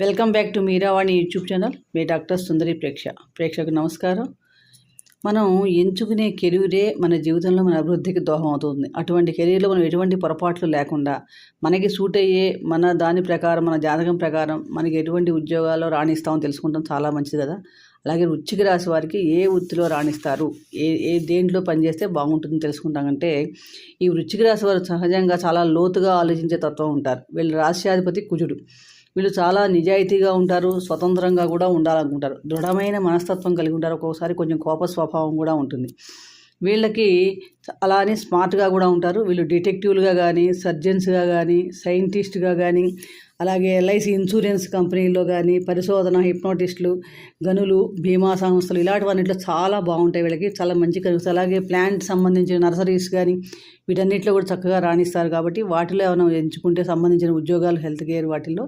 Welcome back to Meeravani YouTube channel. Me doctor Sundari ప్రేక్ష. ప్రేక్షకు నమస్కారం. మనం ఎంచుకునే కెరీరే మన జీవితంలో మన అభివృద్ధికి దోహం అవుతుంది. అటువంటి కెరీర్లో మనం ఎటువంటి పొరపాట్లు లేకుండా మనకి సూట్ అయ్యే మన దాని ప్రకారం మన జాతకం ప్రకారం మనకి ఎటువంటి ఉద్యోగాల్లో రాణిస్తామో తెలుసుకుంటాం చాలా మంచిది కదా. అలాగే వృచ్చిక రాశి వారికి ఏ వృత్తిలో రాణిస్తారు? ఏ ఏ దేంట్లో పనిచేస్తే బాగుంటుందని తెలుసుకుంటామంటే ఈ వృచ్చిక రాశి వారు సహజంగా చాలా లోతుగా ఆలోచించే తత్వం ఉంటారు. వీళ్ళు రాశ్యాధిపతి కుజుడు. వీళ్ళు చాలా నిజాయితీగా ఉంటారు స్వతంత్రంగా కూడా ఉండాలనుకుంటారు. దృఢమైన మనస్తత్వం కలిగి ఉంటారు. ఒక్కొక్కసారి కొంచెం కోప స్వభావం కూడా ఉంటుంది. వీళ్ళకి అలానే స్మార్ట్గా కూడా ఉంటారు. వీళ్ళు డిటెక్టివ్లుగా కానీ సర్జన్స్గా కానీ సైంటిస్ట్గా కానీ అలాగే ఎల్ఐసి ఇన్సూరెన్స్ కంపెనీలో కానీ పరిశోధన హిప్నోటిస్టులు గనులు బీమా సంస్థలు ఇలాంటివన్నింటిలో చాలా బాగుంటాయి వీళ్ళకి. చాలా మంచి కలుగుతాయి అలాగే ప్లాంట్ సంబంధించిన నర్సరీస్ కానీ వీటన్నిటిలో కూడా చక్కగా రాణిస్తారు కాబట్టి వాటిలో ఏమైనా ఎంచుకుంటే సంబంధించిన ఉద్యోగాలు హెల్త్ కేర్ వాటిల్లో